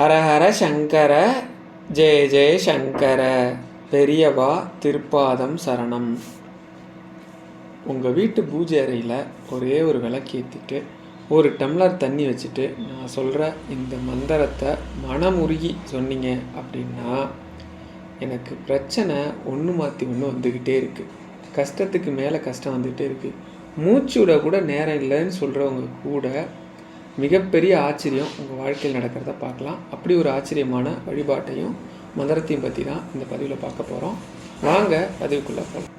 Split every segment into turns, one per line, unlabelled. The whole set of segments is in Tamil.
ஹரஹர சங்கர ஜெய ஜெய சங்கர பெரியவா திருப்பாதம் சரணம். உங்கள் வீட்டு பூஜை அறையில் ஒரே ஒரு விளக்கேற்றிட்டு ஒரு டம்ளர் தண்ணி வச்சுட்டு நான் சொல்கிற இந்த மந்திரத்தை மனமுருகி சொன்னீங்க அப்படின்னா எனக்கு பிரச்சனை ஒன்று மாற்றி ஒன்று வந்துக்கிட்டே இருக்குது கஷ்டத்துக்கு மேலே கஷ்டம் வந்துக்கிட்டே இருக்குது மூச்சு விட கூட நேரம் இல்லைன்னு சொல்கிறவங்க கூட மிகப்பெரிய ஆச்சரியம் உங்கள் வாழ்க்கையில் நடக்கிறத பார்க்கலாம். அப்படி ஒரு ஆச்சரியமான வழிபாட்டையும் மந்திரத்தையும் பற்றி தான் இந்த பதிவில் பார்க்க போகிறோம் வாங்க பதிவுக்குள்ளே போகலாம்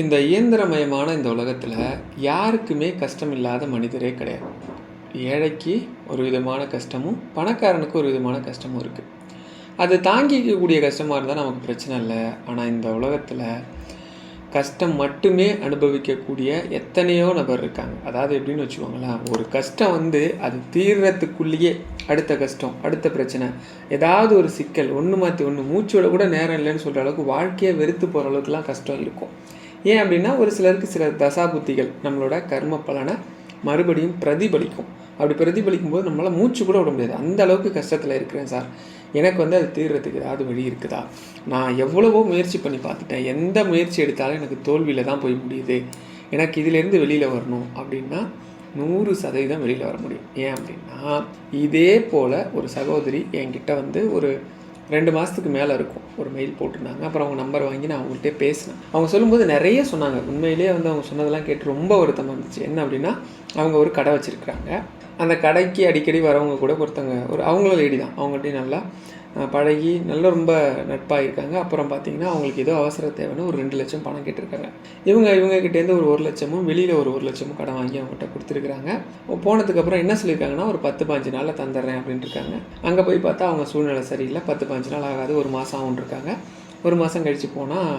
இந்த இயந்திரமயமான இந்த உலகத்தில் யாருக்குமே கஷ்டம் இல்லாத மனிதரே கிடையாது. ஏழைக்கு ஒரு விதமான கஷ்டமும் பணக்காரனுக்கு ஒரு விதமான கஷ்டமும் இருக்குது அது தாங்கிக்கக்கூடிய கஷ்டமாக இருந்தால் நமக்கு பிரச்சனை இல்லை. ஆனால் இந்த உலகத்தில் கஷ்டம் மட்டுமே அனுபவிக்கக்கூடிய எத்தனையோ நபர் இருக்காங்க. அதாவது எப்படின்னு வச்சுக்கோங்களேன் ஒரு கஷ்டம் வந்து அது தீர்றதுக்குள்ளேயே அடுத்த கஷ்டம் அடுத்த பிரச்சனை. ஏதாவது ஒரு சிக்கல் ஒன்று மாற்றி ஒன்று மூச்சோட கூட நேரம் இல்லைன்னு சொல்கிற அளவுக்கு வாழ்க்கையை வெறுத்து போகிற அளவுக்குலாம் கஷ்டம் இருக்கும். ஏன் அப்படின்னா ஒரு சிலருக்கு சில தசாபுத்திகள் நம்மளோட கர்ம பலனை மறுபடியும் பிரதிபலிக்கும். அப்படி பிரதிபலிக்கும் போது நம்மளால் மூச்சு கூட விட முடியாது. அந்த அளவுக்கு கஷ்டத்தில் இருக்கிறேன் சார். எனக்கு வந்து அது தீர்றதுக்கு ஏதாவது வழி இருக்குதா? நான் எவ்வளவோ முயற்சி பண்ணி பார்த்துட்டேன். எந்த முயற்சி எடுத்தாலும் எனக்கு தோல்வியில் தான் போய் முடியுது. எனக்கு இதிலேருந்து வெளியில் வரணும் அப்படின்னா நூறு சதவீதம் வெளியில் வர முடியும். ஏன் அப்படின்னா இதே போல் ஒரு சகோதரி என்கிட்ட வந்து ஒரு ரெண்டு மாதத்துக்கு மேலே இருக்கும். ஒரு மெயில் போட்டிருந்தாங்க. அப்புறம் அவங்க நம்பர் வாங்கி நான் அவங்கள்ட்ட பேசினேன். அவங்க சொல்லும்போது நிறைய சொன்னாங்க. உண்மையிலேயே வந்து அவங்க சொன்னதெல்லாம் கேட்டு ரொம்ப வருத்தமாக இருந்துச்சு. என்ன அப்படின்னா அவங்க ஒரு கடை வச்சுருக்குறாங்க. அந்த கடைக்கு அடிக்கடி வரவங்க கூட ஒருத்தவங்க ஒரு அவங்களும் லேடி தான். அவங்கள்ட்டையும் நல்லா பழகி நல்லா ரொம்ப நட்பாக இருக்காங்க அப்புறம் பார்த்தீங்கன்னா அவங்களுக்கு ஏதோ அவசர தேவைன்னு ஒரு ரெண்டு லட்சம் பணம் கேட்டிருக்காங்க. இவங்க இவங்ககிட்டேருந்து ஒரு ஒரு லட்சமும் வெளியில் ஒரு ஒரு லட்சமும் கடன் வாங்கி அவங்ககிட்ட கொடுத்துருக்குறாங்க. போனதுக்கப்புறம் என்ன சொல்லியிருக்காங்கன்னா ஒரு பத்து பாஞ்சு நாளில் தந்துடுறேன் அப்படின்ட்டு இருக்காங்க. அங்கே போய் பார்த்தா அவங்க சூழ்நிலை சரியில்லை. பத்து பாஞ்சு நாள் ஆகாது. ஒரு மாதம் ஆகும்னு இருக்காங்க. ஒரு மாதம் கழித்து போனால்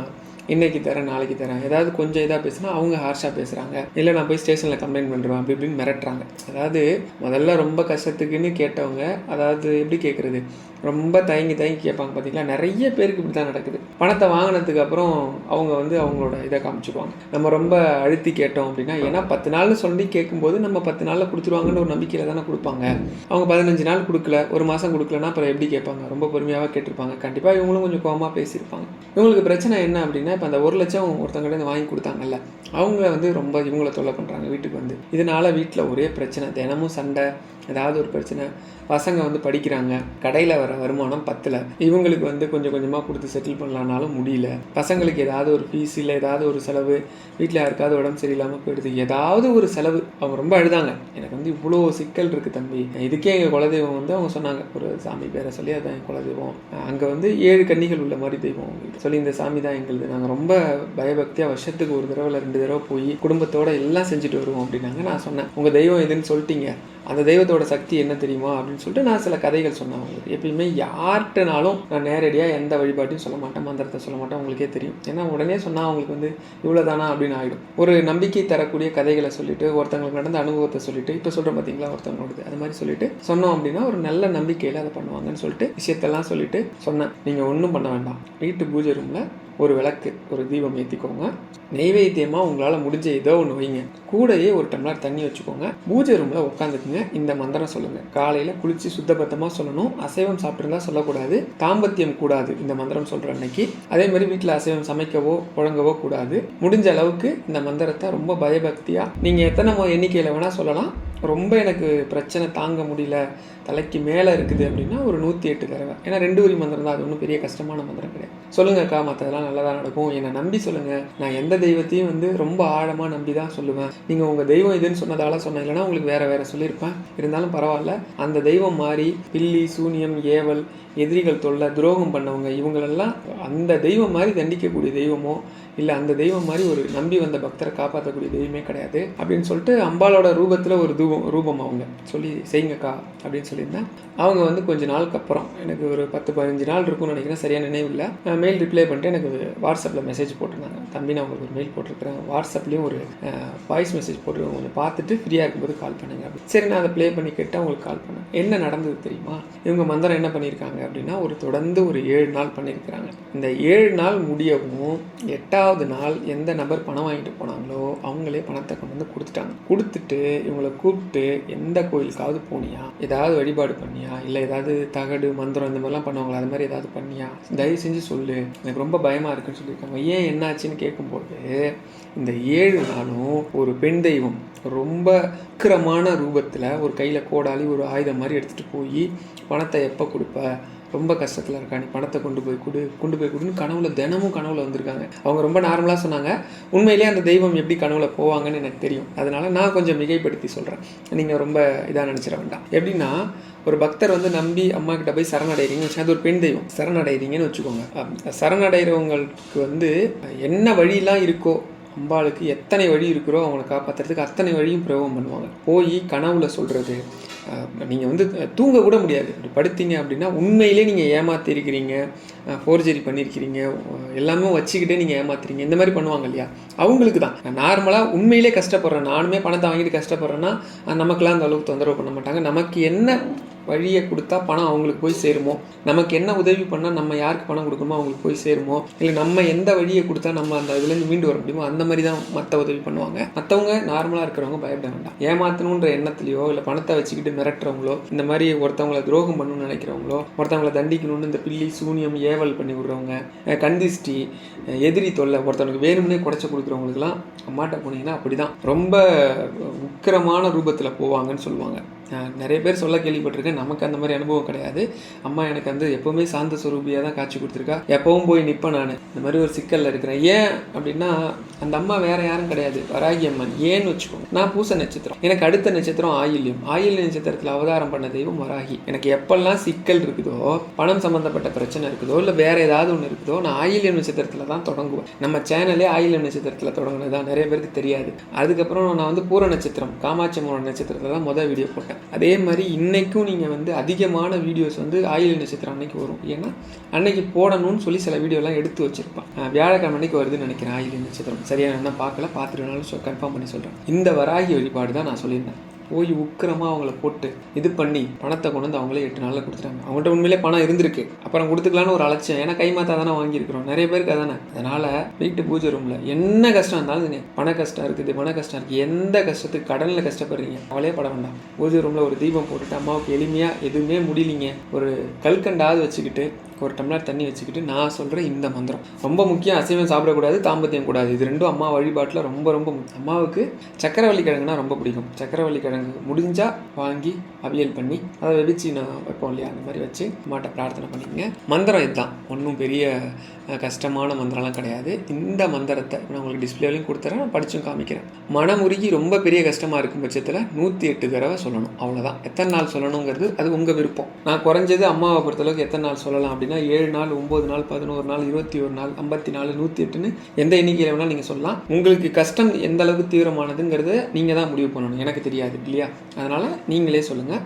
இன்னைக்கு தரேன் நாளைக்கு தரேன். ஏதாவது கொஞ்சம் இதாக பேசினா அவங்க ஹார்ஷாக பேசுகிறாங்க இல்லை நான் போய் ஸ்டேஷனில் கம்ப்ளைண்ட் பண்ணுறேன் அப்படி இப்படின்னு மிரட்டுறாங்க. அதாவது முதல்ல ரொம்ப கஷ்டத்துக்குன்னு கேட்டவங்க அதாவது எப்படி கேட்குறது ரொம்ப தயங்கி தயங்கி கேட்பாங்க பார்த்தீங்களா நிறைய பேருக்கு இப்படி தான் நடக்குது. பணத்தை வாங்கினதுக்கு அப்புறம் அவங்க வந்து அவங்களோட இதை காமிச்சிருவாங்க நம்ம ரொம்ப அழுத்தி கேட்டோம் அப்படின்னா ஏன்னா பத்து நாள்னு சொல்லி கேட்கும்போது நம்ம பத்து நாளில் கொடுத்துருவாங்கன்னு ஒரு நம்பிக்கையில் தானே கொடுப்பாங்க. அவங்க பதினஞ்சு நாள் கொடுக்கல ஒரு மாதம் கொடுக்கலன்னா அப்புறம் எப்படி கேட்பாங்க? ரொம்ப பொறுமையாக கேட்டிருப்பாங்க. கண்டிப்பாக இவங்களும் கொஞ்சம் கோவமாக பேசியிருப்பாங்க. இவங்களுக்கு பிரச்சனை என்ன அப்படின்னா இப்போ அந்த ஒரு லட்சம் ஒருத்தங்கிட்ட வாங்கி கொடுத்தாங்கல்ல அவங்க வந்து ரொம்ப இவங்களை தொல்லை பண்ணுறாங்க வீட்டுக்கு வந்து. இதனால் வீட்டில் ஒரே பிரச்சனை தினமும் சண்டை ஏதாவது ஒரு பிரச்சனை. பசங்க வந்து படிக்கிறாங்க கடையில் வர வருமானம் பத்தில். இவங்களுக்கு வந்து கொஞ்சம் கொஞ்சமாக கொடுத்து செட்டில் பண்ணலான்னாலும் முடியல. பசங்களுக்கு ஏதாவது ஒரு ஃபீஸ் இல்லை ஏதாவது ஒரு செலவு. வீட்டில் யாருக்காவது உடம்பு சரியில்லாமல் போயிடுது. ஏதாவது ஒரு செலவு. அவங்க ரொம்ப அழுதாங்க. எனக்கு வந்து இவ்வளோ சிக்கல் இருக்குது தம்பி. இதுக்கே எங்கள் குலதெய்வம் வந்து அவங்க சொன்னாங்க. ஒரு சாமி பேரை சொல்லி அதுதான் என் குலதெய்வம். அங்கே வந்து ஏழு கன்னிகள் உள்ள மாதிரி தெய்வம். சொல்லி இந்த சாமி தான் எங்களுது. நாங்கள் நாங்கள் ரொம்ப பயபக்தியாக வருஷத்துக்கு ஒரு தடவை இல்லை ரெண்டு தடவை போய் குடும்பத்தோடு எல்லாம் செஞ்சுட்டு வருவோம் அப்படின்னாங்க நான் சொன்னேன். உங்கள் தெய்வம் எதுன்னு சொல்லிட்டீங்க. அந்த தெய்வத்தோட சக்தி என்ன தெரியுமா அப்படின்னு சொல்லிட்டு நான் சில கதைகள் சொன்னேன் அவங்களுக்கு. எப்பயுமே யார்கிட்டனாலும் நான் நேரடியாக எந்த வழிபாட்டையும் சொல்ல மாட்டேன் மந்திரத்தை சொல்ல மாட்டேன் உங்களுக்கே தெரியும். ஏன்னா உடனே சொன்னால் அவங்களுக்கு வந்து இவ்வளோதானா அப்படின்னு ஆகிடும் ஒரு நம்பிக்கை தரக்கூடிய கதைகளை சொல்லிட்டு ஒருத்தங்களுக்கு நடந்த அனுபவத்தை சொல்லிட்டு இப்போ சொல்கிறேன் பார்த்தீங்களா ஒருத்தவங்களோடது அது மாதிரி சொல்லிட்டு சொன்னோம் அப்படின்னா ஒரு நல்ல நம்பிக்கையில் அதை பண்ணுவாங்கன்னு சொல்லிட்டு விஷயத்தெல்லாம் சொல்லிட்டு சொன்னேன். நீங்கள் ஒன்றும் பண்ண வேண்டாம். வீட்டு பூஜை ரூமில் ஒரு விளக்கு ஒரு தீபம் ஏற்றிக்கோங்க நெய்வேத்தியமாக உங்களால் முடிஞ்ச ஏதோ ஒன்று வைங்க. கூடயே ஒரு டம்ளர் தண்ணி வச்சுக்கோங்க. பூஜை ரூமில் உட்காந்துக்குங்க இந்த மந்திரம் சொல்லுங்கள் காலையில் குளித்து சுத்தபத்தமாக சொல்லணும். அசைவம் சாப்பிட்ருந்தா சொல்லக்கூடாது. தாம்பத்தியம் கூடாது. இந்த மந்திரம் சொல்கிற அன்னைக்கு. அதே மாதிரி வீட்டில் அசைவம் சமைக்கவோ புழங்கவோ கூடாது. முடிஞ்ச அளவுக்கு இந்த மந்திரத்தை ரொம்ப பயபக்தியாக நீங்கள் எத்தனை எண்ணிக்கையில் வேணால் சொல்லலாம். ரொம்ப எனக்கு பிரச்சனை தாங்க முடியல. தலைக்கு மேலே இருக்குது அப்படின்னா ஒரு நூற்றி எட்டு தடவை. ஏன்னா ரெண்டு உரி மந்திரம் தான் அது ஒன்றும் பெரிய கஷ்டமான மந்திரம் கிடையாது. சொல்லுங்கக்கா மற்றதெல்லாம் நல்லா தான் நடக்கும். என்னை நம்பி சொல்லுங்கள் நான் எந்த தெய்வத்தையும் வந்து ரொம்ப ஆழமாக நம்பி தான் சொல்லுவேன். நீங்கள் உங்கள் தெய்வம் இதுன்னு சொன்னதால சொன்னேன். இல்லைன்னா உங்களுக்கு வேறு வேறு சொல்லியிருப்பேன். இருந்தாலும் பரவாயில்ல. அந்த தெய்வம் மாறி பில்லி சூனியம் ஏவல் எதிரிகள் தொல்லை துரோகம் பண்ணவங்க இவங்களெல்லாம் அந்த தெய்வம் மாதிரி தண்டிக்கக்கூடிய தெய்வமோ இல்லை அந்த தெய்வம் மாதிரி ஒரு நம்பி வந்த பக்தரை காப்பாற்றக்கூடிய தெய்வமே கிடையாது அப்படின்னு சொல்லிட்டு அம்பாலோட ரூபத்தில் ஒரு தூபம் ரூபம் அவங்க சொல்லி செய்யுங்கக்கா அப்படின்னு சொல்லியிருந்தேன். அவங்க வந்து கொஞ்ச நாளுக்கு அப்புறம் எனக்கு ஒரு பத்து பதினஞ்சு நாள் இருக்கும்னு நினைக்கிறேன் சரியான நினைவில்லை நான் மெயில் ரிப்ளை பண்ணிட்டு எனக்கு வாட்ஸ்அப்பில் மெசேஜ் போட்டிருந்தாங்க. தம்பி நான் உங்களுக்கு ஒரு மெயில் போட்டிருக்கிறேன். வாட்ஸ்அப்லேயும் ஒரு வாய்ஸ் மெசேஜ் போட்டு கொஞ்சம் பார்த்துட்டு ஃப்ரீயாக இருக்கும்போது கால் பண்ணுங்க. அப்படின்னு. சரி நான் அதை ப்ளே பண்ணி கேட்டு அவங்களுக்கு கால் பண்ணேன். என்ன நடந்தது தெரியுமா? இவங்க மந்திரம் என்ன பண்ணியிருக்காங்க? அப்படின்னா ஒரு தொடர்ந்து ஒரு ஏழு நாள் பண்ணியிருக்கிறாங்க. இந்த ஏழு நாள் முடியவும் எட்டாவது ரெண்டாவது நாள் எந்த நபர் பணம் வாங்கிட்டு போனாங்களோ அவங்களே பணத்தை கொண்டு வந்து கொடுத்துட்டாங்க. கொடுத்துட்டு இவங்களை கூப்பிட்டு எந்த கோயிலுக்காவது போனியா? ஏதாவது வழிபாடு பண்ணியா? இல்லை ஏதாவது தகடு மந்திரம் இந்த மாதிரிலாம் பண்ணுவாங்களா? அது மாதிரி ஏதாவது பண்ணியா? தயவு செஞ்சு சொல்லு. எனக்கு ரொம்ப பயமாக இருக்குன்னு சொல்லியிருக்காங்க. ஏன் என்னாச்சுன்னு கேட்கும்போது இந்த ஏழு நாளும் ஒரு பெண் தெய்வம் ரொம்ப அக்கிரமான ரூபத்தில் ஒரு கையில் கோடாலி ஒரு ஆயுதம் மாதிரி எடுத்துகிட்டு போய் பணத்தை எப்போ கொடுப்ப? ரொம்ப கஷ்டத்தில் இருக்கா நீ பணத்தை கொண்டு போய் கொடு கொண்டு போய் கொடுன்னு கனவுல தினமும் கனவுல வந்திருக்காங்க. அவங்க ரொம்ப நார்மலாக சொன்னாங்க. உண்மையிலேயே அந்த தெய்வம் எப்படி கனவுல போவாங்கன்னு எனக்கு தெரியும். அதனால நான் கொஞ்சம் மிகைப்படுத்தி சொல்கிறேன் நீங்கள் ரொம்ப இதாக நினச்சிட வேண்டாம். எப்படின்னா ஒரு பக்தர் வந்து நம்பி அம்மா கிட்ட போய் சரணடைகிறீங்கன்னு வச்சுக்கோங்க. அது ஒரு பெண் தெய்வம். சரணடைகிறீங்கன்னு வச்சுக்கோங்க. சரணடைகிறவங்களுக்கு வந்து என்ன வழியெல்லாம் இருக்கோ அம்பாளுக்கு எத்தனை வழி இருக்கிறோ அவங்களை காப்பாற்றுறதுக்கு அத்தனை வழியும் பிரயோகம் பண்ணுவாங்க. போய் கனவுல சொல்கிறது நீங்கள் வந்து தூங்க கூட முடியாது. இப்படி படுத்தீங்க அப்படின்னா உண்மையிலே நீங்கள் ஏமாத்திருக்கிறீங்க. ஃபோர்ஜரி பண்ணியிருக்கிறீங்க எல்லாமே வச்சுக்கிட்டே நீங்கள் ஏமாத்துறீங்க. இந்த மாதிரி பண்ணுவாங்க இல்லையா? அவங்களுக்கு தான். நார்மலாக உண்மையிலே கஷ்டப்படுறேன். நானுமே பணத்தை வாங்கிட்டு கஷ்டப்படுறேன்னா நமக்கெல்லாம் அந்த அளவுக்கு தொந்தரவு பண்ண மாட்டாங்க. நமக்கு என்ன வழியை கொடுத்தா பணம் அவங்களுக்கு போய் சேருமோ? நமக்கு என்ன உதவி பண்ணால் நம்ம யாருக்கு பணம் கொடுக்கணுமோ அவங்களுக்கு போய் சேருமோ? இல்லை நம்ம எந்த வழியை கொடுத்தா நம்ம அந்த இதுலேருந்து மீண்டு வர முடியுமோ? அந்த மாதிரி தான் மற்ற உதவி பண்ணுவாங்க. மற்றவங்க நார்மலாக இருக்கிறவங்க பயப்பட வேண்டாம். ஏமாத்தணுன்ற எண்ணத்துலையோ இல்லை பணத்தை வச்சுக்கிட்டு மிரட்டுறவங்களோ இந்த மாதிரி ஒருத்தவங்களை துரோகம் பண்ணணும்னு நினைக்கிறவங்களோ ஒருத்தவங்களை தண்டிக்கணும்னு இந்த பில்லி சூனியம் ஏவல் பண்ணி விடுறவங்க கந்திஷ்டி எதிரி தொல்லை ஒருத்தவனுக்கு வேணும்னே குறைச்சி கொடுக்குறவங்களுக்குலாம் அம்மாட்ட போனீங்கன்னா அப்படி தான் ரொம்ப உக்கிரமான ரூபத்தில் போவாங்கன்னு சொல்லுவாங்க. நிறைய பேர் சொல்ல கேள்விப்பட்டிருக்கேன். நமக்கு அந்த மாதிரி அனுபவம் கிடையாது. அம்மா எனக்கு வந்து எப்போவுமே சாந்த சுரூபியாக தான் காட்சி கொடுத்துருக்கா. எப்பவும் போய் நிற்பேன் நான். இந்த மாதிரி ஒரு சிக்கலில் இருக்கிறேன். ஏன் அப்படின்னா அந்த அம்மா வேற யாரும் கிடையாது. வராகி அம்மன். ஏன்னு வச்சுக்கோங்க. நான் பூச நட்சத்திரம். எனக்கு அடுத்த நட்சத்திரம் ஆயில்யம். ஆயில் நட்சத்திரத்தில் அவதாரம் பண்ண தெய்வம் வராகி. எனக்கு எப்பெல்லாம் சிக்கல் இருக்குதோ பணம் சம்மந்தப்பட்ட பிரச்சனை இருக்குதோ இல்லை வேற ஏதாவது ஒன்று இருக்குதோ நான் ஆயில்யம் நட்சத்திரத்தில் தான் தொடங்குவேன். நம்ம சேனலே ஆயில்யம் நட்சத்திரத்தில் தொடங்கினது தான் நிறைய பேருக்கு தெரியாது. அதுக்கப்புறம் நான் வந்து பூர நட்சத்திரம் காமாட்சி அம்மன் நட்சத்திரத்தில் தான் மொதல் வீடியோ போட்டேன். அதே மாதிரி இன்றைக்கும் நீங்கள் வந்து அதிகமான வீடியோஸ் வந்து ஆயில் நட்சத்திரம் அன்னைக்கு வரும். ஏன்னா அன்னைக்கு போடணும்னு சொல்லி சில வீடியோலாம் எடுத்து வச்சுருப்பேன். வியாழக்கிழமை அன்னைக்கு வருதுன்னு நினைக்கிறேன் ஆயில் நட்சத்திரம். சரியான நான் என்ன பார்க்கல? பார்த்துட்டு கன்ஃபார்ம் பண்ணி சொல்கிறேன் இந்த வராகி வழிபாடு தான் நான் சொல்லியிருந்தேன். போய் உக்கிரமாக அவங்கள போட்டு இது பண்ணி பணத்தை கொண்டு வந்து அவங்களே எட்டு நாளில் கொடுத்துட்டாங்க. அவங்கள்ட்ட உண்மையிலே பணம் இருந்திருக்கு. அப்புறம் கொடுத்துக்கலான்னு ஒரு அலட்சியம். ஏன்னா கைமாத்தா தானே வாங்கியிருக்கிறோம். நிறைய பேருக்கு அதானே. அதனால் வீட்டு பூஜை ரூமில் என்ன கஷ்டம் இருந்தாலும் பண கஷ்டம் இருக்குது பண கஷ்டம் இருக்குது எந்த கஷ்டத்துக்கு கடனில் கஷ்டப்படுறீங்க? அவளே பட வேண்டாம். பூஜை ரூமில் ஒரு தீபம் போட்டுட்டு அம்மாவுக்கு எளிமையாக எதுவுமே முடியலிங்க. ஒரு கல்கண்டாவது வச்சுக்கிட்டு ஒரு டம்ளர் தண்ணி வச்சுக்கிட்டு நான் சொல்கிற இந்த மந்திரம். ரொம்ப முக்கியம் அசைவம் சாப்பிடக்கூடாது தாம்பத்தியம் கூடாது. இது ரெண்டும் அம்மா வழிபாட்டில் ரொம்ப ரொம்ப அம்மாவுக்கு சக்கரவள்ளி கிழங்குனா ரொம்ப பிடிக்கும். சக்கரவள்ளி கிழங்கு முடிஞ்சால் வாங்கி அவியல் பண்ணி அதை வெவிச்சு நான் வைப்போம் இல்லையா? அந்த மாதிரி வச்சு அம்மாட்ட பிரார்த்தனை பண்ணிக்கங்க. மந்திரம் இதுதான். ஒன்றும் பெரிய கஷ்டமான மந்திரம்லாம் கிடையாது. இந்த மந்திரத்தை நான் உங்களுக்கு டிஸ்பிளேலையும் கொடுத்துறேன் நான் படிச்சும் காமிக்கிறேன். மனமுருகி ரொம்ப பெரிய கஷ்டமாக இருக்கும் பட்சத்தில் நூற்றி எட்டு தடவை சொல்லணும். அவ்வளோதான் எத்தனை நாள் சொல்லணுங்கிறது அது உங்கள் விருப்பம். நான் குறைஞ்சது அம்மாவை பொறுத்தளவுக்கு எத்தனை நாள் சொல்லலாம் அப்படின்னு ஏழு நாள் ஒம்பது நாள் பதினோரு நாள் இருபத்தி ஒரு நாள் ஐம்பத்தி நாலு நூற்றி எட்டுன்னு எந்த எண்ணிக்கையில் வேணாலும் நீங்கள் சொல்லலாம். உங்களுக்கு கஷ்டம் எந்த அளவுக்கு தீவிரமானதுங்கிறத நீங்கள் தான் முடிவு பண்ணணும். எனக்கு தெரியாது இல்லையா? அதனால் நீங்களே சொல்லுங்கள்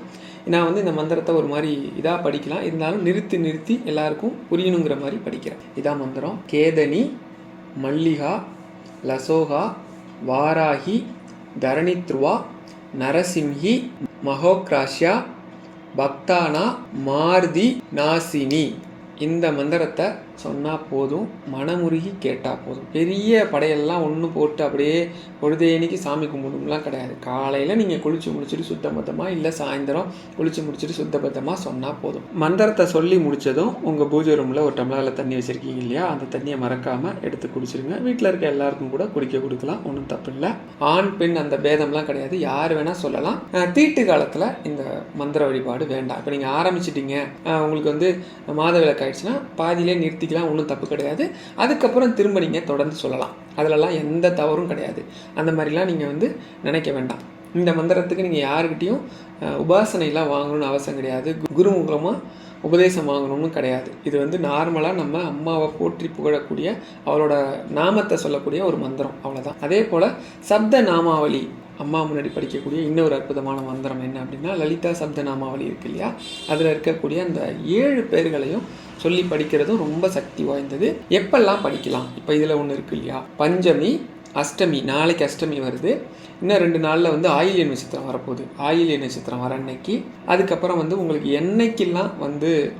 நான் வந்து இந்த மந்திரத்தை ஒரு மாதிரி இதாக படிக்கலாம். இருந்தாலும் நிறுத்தி நிறுத்தி எல்லாருக்கும் புரியணுங்கிற மாதிரி படிக்கிறேன். இதான் மந்திரம். கேதனி மல்லிகா லசோகா வாராகி தரணித்ருவா நரசிம்ஹி மகோக்ராஷ்யா பக்தானா மாருதி நாசினி. இந்த மந்திரத்தை சொன்னால் போதும் மனமுருகி கேட்டால் போதும். பெரிய படையெல்லாம் ஒன்று போட்டு அப்படியே பொழுதேனிக்கு சாமி கும்பிடும்லாம் கிடையாது. காலையில் நீங்கள் குளித்து முடிச்சுட்டு சுத்தபத்தமாக இல்லை சாயந்தரம் குளித்து முடிச்சுட்டு சுத்தபத்தமாக சொன்னால் போதும். மந்திரத்தை சொல்லி முடிச்சதும் உங்கள் பூஜை ரூமில் ஒரு டம்ளரில் தண்ணி வச்சுருக்கீங்க இல்லையா? அந்த தண்ணியை மறக்காமல் எடுத்து குடிச்சிருங்க. வீட்டில் இருக்க எல்லாருக்கும் கூட குடிக்க கொடுக்கலாம். ஒன்றும் தப்பு இல்லை ஆண் பெண் அந்த பேதம்லாம் கிடையாது. யார் வேணால் சொல்லலாம். தீட்டு காலத்தில் இந்த மந்திர வழிபாடு வேண்டாம். இப்போ நீங்கள் ஆரம்பிச்சிட்டிங்க. உங்களுக்கு வந்து மாதவிலக்கு ஆயிடுச்சுன்னா பாதியிலே நிறுத்திக்கலாம் ஒன்றும் தப்பு கிடையாது. அதுக்கப்புறம் திரும்ப நீங்கள் தொடர்ந்து சொல்லலாம். அதிலலாம் எந்த தவறும் கிடையாது. அந்த மாதிரிலாம் நீங்கள் வந்து நினைக்க வேண்டாம். இந்த மந்திரத்துக்கு நீங்கள் யாருக்கிட்டேயும் உபாசனையெல்லாம் உபாசனைலாம் வாங்கணும்னு அவசியம் கிடையாது. கு- குரு மூலமாக உபதேசம் வாங்கணும்னு கிடையாது. இது வந்து நார்மலாக நம்ம அம்மாவை போற்றி புகழக்கூடிய அவளோட நாமத்தை சொல்லக்கூடிய ஒரு மந்திரம். அவ்வளோதான் அதே போல் சப்த நாமாவளி அம்மா முன்னாடி படிக்கக்கூடிய இன்னொரு அற்புதமான மந்திரம் என்ன அப்படின்னா லலிதா சப்த நாமாவளி இருக்கு இல்லையா? அதில் இருக்கக்கூடிய அந்த ஏழு பேர்களையும் சொல்லி படிக்கிறதும் ரொம்ப சக்தி வாய்ந்தது. எப்பெல்லாம் படிக்கலாம்? இப்போ இதில் ஒன்று இருக்கு இல்லையா? பஞ்சமி அஷ்டமி நாளைக்கு அஷ்டமி வருது. இன்னும் ரெண்டு நாளில் வந்து ஆயில்ய நட்சத்திரம் வரப்போகுது. ஆயில்ய நட்சத்திரம் வர அன்னைக்கு. அதுக்கப்புறம் வந்து உங்களுக்கு என்னைக்கெல்லாம் வந்து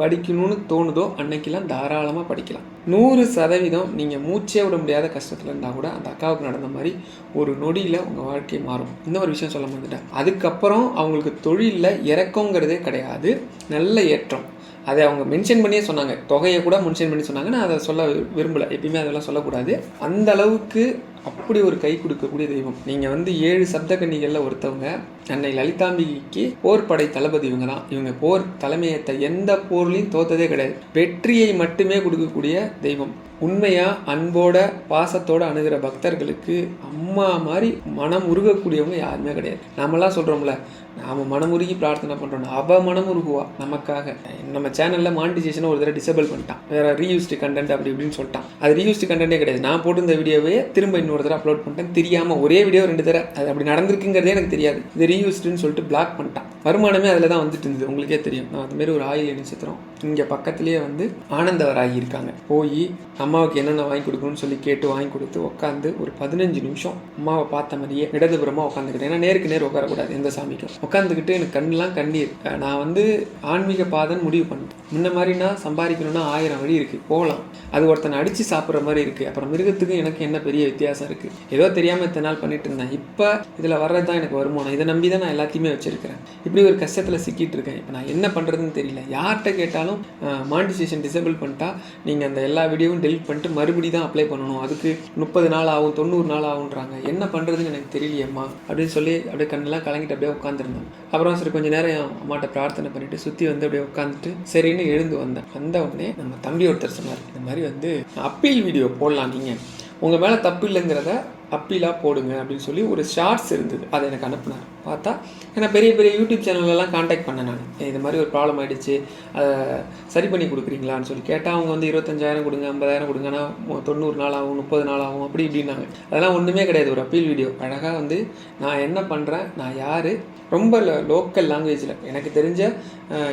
படிக்கணும்னு தோணுதோ அன்னைக்கெல்லாம் தாராளமாக படிக்கலாம். நூறு சதவீதம் நீங்கள் மூச்சே விட முடியாத கஷ்டத்தில் இருந்தால் கூட அந்த அக்காவுக்கு நடந்த மாதிரி ஒரு நொடியில் உங்கள் வாழ்க்கை மாறும். இந்த ஒரு விஷயம் சொல்ல வந்துட்டேன் அதுக்கப்புறம் அவங்களுக்கு தொழிலில் இறக்கங்கிறதே கிடையாது. நல்ல ஏற்றம். அதை அவங்க மென்ஷன் பண்ணியே சொன்னாங்க. தொகையை கூட மென்ஷன் பண்ணி சொன்னாங்க. நான் அதை சொல்ல விரும்பலை. எப்பயுமே அதெல்லாம் சொல்லக்கூடாது. அந்த அளவுக்கு அப்படி ஒரு கை கொடுக்கக்கூடிய தெய்வம். நீங்கள் வந்து ஏழு சப்த கன்னிகளில் ஒருத்தவங்க சென்னை லலிதாம்பிகைக்கு போர் படை தளபதி இவங்க தான் இவங்க போர் தலைமையத்தை எந்த போர்லையும் தோத்ததே கிடையாது. வெற்றியை மட்டுமே கொடுக்கக்கூடிய தெய்வம். உண்மையா அன்போட பாசத்தோட அணுகிற பக்தர்களுக்கு அம்மா மாதிரி மனம் உருகக்கூடியவங்க யாருமே கிடையாது. நாமெல்லாம் சொல்றோம்ல நாம மனமுருகி பிரார்த்தனை பண்றோம் அவ மனமுருகுவா? நமக்காக. நம்ம சேனல்ல மானிட்டைசேஷனை ஒரு தடவை டிசபிள் பண்ணிட்டான். வேற ரீயூஸ்டு கண்டென்ட் அப்படி இப்படின்னு சொல்லிட்டான். அது ரீயூஸ்டு கண்டென்ட்டே கிடையாது. நான் போட்டிருந்த வீடியோவே திரும்ப இன்னொரு தடவை அப்லோட் பண்ணிட்டேன். தெரியாம ஒரே வீடியோ ரெண்டு தடவை. அது அப்படி நடந்திருக்குங்கிறதே எனக்கு தெரியாது. இது ரீயூஸ்டுன்னு சொல்லிட்டு பிளாக் பண்ணிட்டான். வருமானமே அதில் தான் வந்துட்டு இருந்தது. உங்களுக்கே தெரியும். நான் அதுமாரி மாதிரி ஒரு ஆயில் நட்சத்திரம் இங்கே பக்கத்துலேயே வந்து ஆனந்தவராகி இருக்காங்க. போய் அம்மாவுக்கு என்னென்ன வாங்கி கொடுக்கணும்னு சொல்லி கேட்டு வாங்கி கொடுத்து உட்காந்து ஒரு பதினஞ்சு நிமிஷம் அம்மாவை பார்த்த மாதிரியே இடதுபுறமாக உட்காந்துக்கிட்டேன் ஏன்னா நேருக்கு நேர் உட்காரக்கூடாது எந்த சாமிக்கும். உட்காந்துக்கிட்டு எனக்கு கண்ணெலாம் கண்ணீர். நான் வந்து ஆன்மீக பாதன் முடிவு பண்ணேன். முன்ன மாதிரினா சம்பாதிக்கணும்னா ஆயிரம் வழி இருக்குது போகலாம். அது ஒருத்தனை அடித்து சாப்பிட்ற மாதிரி இருக்குது அப்புறம் மிருகத்துக்கும் எனக்கு என்ன பெரிய வித்தியாசம் இருக்குது ஏதோ தெரியாமல் இத்தனை நாள் பண்ணிட்டு இருந்தேன். இப்போ இதில் வர்றது தான் எனக்கு வருமானம். இதை நம்பி தான் நான் எல்லாத்தையுமே வச்சுருக்கிறேன். இப்படி ஒரு கஷ்டத்தில் சிக்கிட்டு இருக்கேன். இப்போ நான் என்ன பண்ணுறதுன்னு தெரியல. யார்கிட்ட கேட்டாலும் மானிட்டைசேஷன் டிசேபிள் பண்ணிட்டா நீங்கள் அந்த எல்லா வீடியோவும் டெலிட் பண்ணிட்டு மறுபடியும் தான் அப்ளை பண்ணணும். அதுக்கு முப்பது நாள் ஆகும் தொண்ணூறு நாள் ஆகுன்றாங்க என்ன பண்ணுறதுன்னு எனக்கு தெரியலையம்மா அப்படின்னு சொல்லி அப்படியே கண்ணெல்லாம் கலங்கிட்டு அப்படியே உட்காந்துருந்தேன் அப்புறம் சரி கொஞ்ச நேரம் அம்மாட்ட பிரார்த்தனை பண்ணிட்டு சுற்றி வந்து அப்படியே உட்காந்துட்டு சரின்னு எழுந்து வந்தேன். வந்த உடனே நம்ம தம்பி ஒருத்தர் சொன்னார் இந்த மாதிரி வந்து அப்பீல் வீடியோ போடலாம் நீங்கள் உங்கள் மேலே தப்பு இல்லைங்கிறத அப்பீலாக போடுங்க அப்படின்னு சொல்லி ஒரு ஷார்ட்ஸ் இருந்தது. அதை எனக்கு அனுப்புனார். பார்த்தா ஏன்னா பெரிய பெரிய யூடியூப் சேனல்லலாம் காண்டாக்ட் பண்ணேன் நான். இது மாதிரி ஒரு ப்ராப்ளம் ஆகிடுச்சு அதை சரி பண்ணி கொடுக்குறீங்களான்னு சொல்லி கேட்டால் அவங்க வந்து இருபத்தஞ்சாயிரம் கொடுங்க ஐம்பதாயிரம் கொடுங்கன்னா ஆனால் தொண்ணூறு நாள் ஆகும் முப்பது நாள் ஆகும் அப்படி இப்படின்னாங்க அதெல்லாம் ஒன்றுமே கிடையாது. ஒரு அப்பீல் வீடியோ அழகாக வந்து நான் என்ன பண்ணுறேன் நான் யார்? ரொம்ப லோக்கல் லாங்குவேஜில் எனக்கு தெரிஞ்ச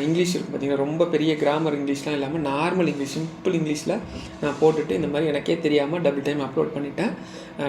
இங்கிலீஷ் இருக்குது பார்த்திங்கன்னா ரொம்ப பெரிய கிராமர் இங்கிலீஷ்லாம் இல்லாமல் நார்மல் இங்கிலீஷ் சிம்பிள் இங்கிலீஷில் நான் போட்டுட்டு இந்த மாதிரி எனக்கே தெரியாமல் டபுள் டைம் அப்லோட் பண்ணிட்டேன்.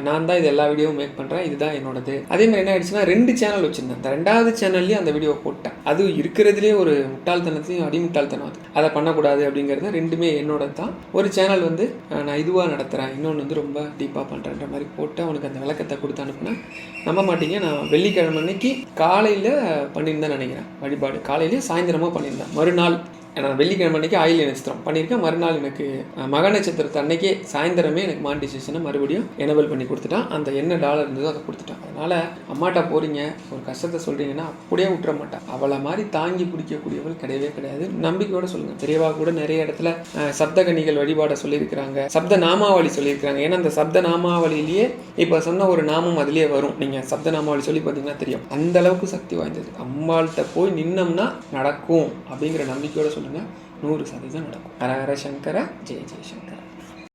நான் தான் இது எல்லா வீடியோவும் மேக் பண்ணுறேன் இதுதான் என்னோடது. அதே மாதிரி என்ன ஆயிடுச்சுன்னா ரெண்டு சேனல் வச்சுருந்தேன். அந்த ரெண்டாவது சேனல்லையும் அந்த வீடியோ போட்டேன். அது இருக்கிறதுலே ஒரு முட்டாள்தனத்தையும் அடிமுட்டாள்தனம் அது. அதை பண்ணக்கூடாது அப்படிங்கிறது ரெண்டுமே என்னோட தான். ஒரு சேனல் வந்து நான் இதுவாக நடத்துகிறேன் இன்னொன்று வந்து ரொம்ப டீப்பாக பண்ணுறேன்ற மாதிரி போட்டு அவனுக்கு அந்த விளக்கத்தை கொடுத்து அனுப்புனேன் நம்ப மாட்டீங்க. நான் வெள்ளிக்கிழமை அன்னைக்கு காலையில் பண்ணியிருந்தேன் நினைக்கிறேன். வழிபாடு. காலையிலேயே சாயந்தரமாக பண்ணியிருந்தேன். மறுநாள் நான் வெள்ளிக்கிழமை அன்னைக்கு ஆயில் நட்சத்திரம் பண்ணியிருக்கேன் மறுநாள் எனக்கு மக நட்சத்திரத்தை அன்னைக்கே சாயந்தரமே எனக்கு மாண்டிசேஷனை மறுபடியும் எனபிள் பண்ணி கொடுத்துட்டான். அந்த என்ன டாலர் இருந்ததோ அதை கொடுத்துட்டான். அதனால் அம்மாட்டா போகிறீங்க ஒரு கஷ்டத்தை சொல்கிறீங்கன்னா அப்படியே விட்டுற மாட்டான். அவளை மாதிரி தாங்கி பிடிக்கக்கூடியவள் கிடையவே கிடையாது. நம்பிக்கையோட சொல்லுங்கள் தெரியவா கூட நிறைய இடத்துல சப்த கன்னிகள் வழிபாட சொல்லியிருக்கிறாங்க. சப்த நாமாவளி சொல்லியிருக்கிறாங்க. ஏன்னா அந்த சப்த நாமாவளியிலேயே இப்போ சொன்ன ஒரு நாமம் அதுலேயே வரும். நீங்கள் சப்த நாமாவளி சொல்லி பார்த்தீங்கன்னா தெரியும். அந்த அளவுக்கு சக்தி வாய்ந்தது. அம்மாள்கிட்ட போய் நின்னோம்னா நடக்கும் அப்படிங்கிற நம்பிக்கையோட சொல்லுங்கள் நூறு சதவீதம் நடக்கும் ஹர ஹர சங்கர ஜெய ஜெய சங்கர